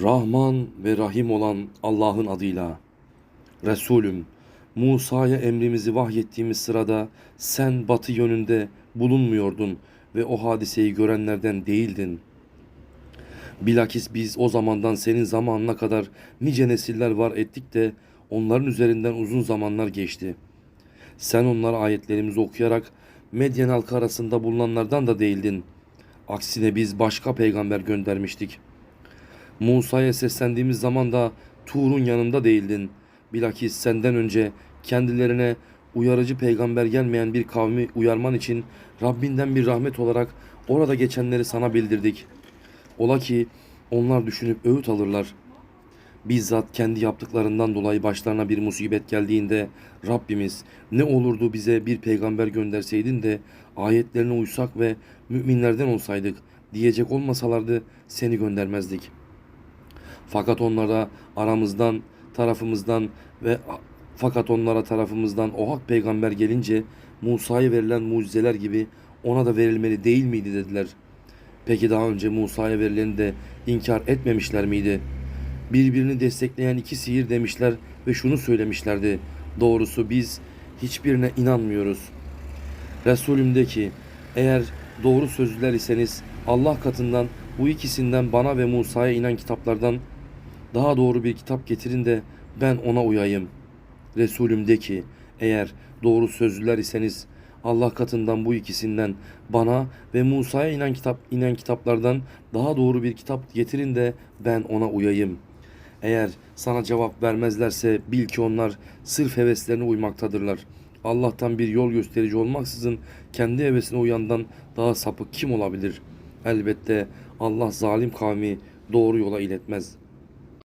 Rahman ve Rahim olan Allah'ın adıyla. Resulüm, Musa'ya emrimizi vahyettiğimiz sırada sen batı yönünde bulunmuyordun ve o hadiseyi görenlerden değildin. Bilakis biz o zamandan senin zamanına kadar nice nesiller var ettik de onların üzerinden uzun zamanlar geçti. Sen onlara ayetlerimizi okuyarak Medyen halkı arasında bulunanlardan da değildin. Aksine biz başka peygamber göndermiştik.'' Musa'ya seslendiğimiz zaman da Tur'un yanında değildin. Bilakis senden önce kendilerine uyarıcı peygamber gelmeyen bir kavmi uyarman için Rabbinden bir rahmet olarak orada geçenleri sana bildirdik. Ola ki onlar düşünüp öğüt alırlar. Bizzat kendi yaptıklarından dolayı başlarına bir musibet geldiğinde Rabbimiz ne olurdu bize bir peygamber gönderseydin de ayetlerine uysak ve müminlerden olsaydık diyecek olmasalardı seni göndermezdik.'' Fakat onlara aramızdan, tarafımızdan ve fakat onlara tarafımızdan o hak peygamber gelince Musa'ya verilen mucizeler gibi ona da verilmeli değil miydi dediler. Peki daha önce Musa'ya verileni de inkar etmemişler miydi? Birbirini destekleyen iki sihir demişler ve şunu söylemişlerdi. Doğrusu biz hiçbirine inanmıyoruz. Resulüm de ki eğer doğru sözlüler iseniz Allah katından bu ikisinden bana ve Musa'ya inen kitaplardan daha doğru bir kitap getirin de ben ona uyayım. Resulüm de ki eğer doğru sözlüler iseniz Allah katından bu ikisinden bana ve Musa'ya inen kitap inen kitaplardan daha doğru bir kitap getirin de ben ona uyayım. Eğer sana cevap vermezlerse bil ki onlar sırf heveslerine uymaktadırlar. Allah'tan bir yol gösterici olmaksızın kendi hevesine uyandan daha sapık kim olabilir? Elbette Allah zalim kavmi doğru yola iletmez.''